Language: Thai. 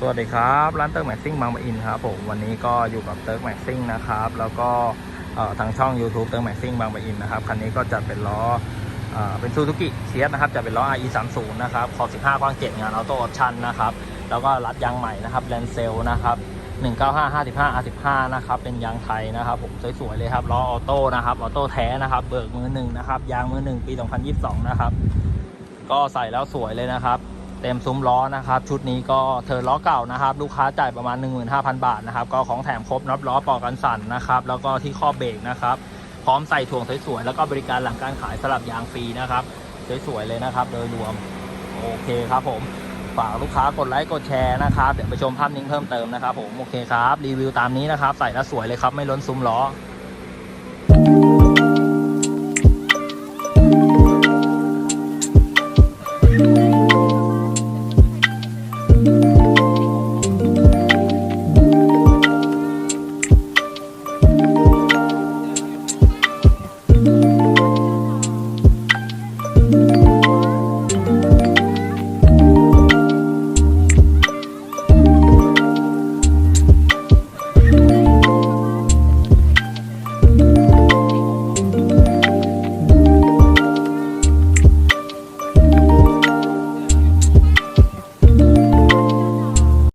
สวัสดีครับ ร้านเติร์กแม็กซิ่งบางปะอินครับผมวันนี้ก็อยู่กับเติร์กแม็กซิ่งนะครับแล้วก็ทางช่อง YouTube เติร์กแม็กซิ่งบางปะอินนะครับคันนี้ก็จะเป็นล้อเอ่อเป็นซูซูกิเชียสนะครับจะเป็นล้อ RE 3 0นะครับขอบ15กว้าง7งานออโต้ออปชั่นนะครับแล้วก็รัดยางใหม่นะครับแลนเซลนะครับ195 55 R15 นะครับเป็นยางไทยนะครับผมสวยๆเลยครับล้อออโต้นะครับออโต้แท้นะครับเบิกมือหนึ่งนะครับยางมือหนึ่งปี 2022 นะครับก็ใส่แล้วสวยเลยนะครับ เต็มซุ้มล้อนะครับ ชุดนี้ก็เธอล้อเก่านะครับ ลูกค้าจ่ายประมาณ 15,000 บาทนะครับ ก็ของแถมครบน็อตล้อปอกกันสั่นนะครับ แล้วก็ที่ข้อเบรกนะครับ พร้อมใส่ถ่วงสวยๆ แล้วก็บริการหลังการขายสลับยางฟรีนะครับ สวยๆ เลยนะครับ โดยรวม โอเคครับผม ฝากลูกค้ากดไลค์กดแชร์นะครับ เดี๋ยวไปชมภาพนิ่งเพิ่มเติมนะครับผม โอเคครับ รีวิวตามนี้นะครับ ใส่แล้วสวยเลยครับ ไม่ล้นซุ้มล้อ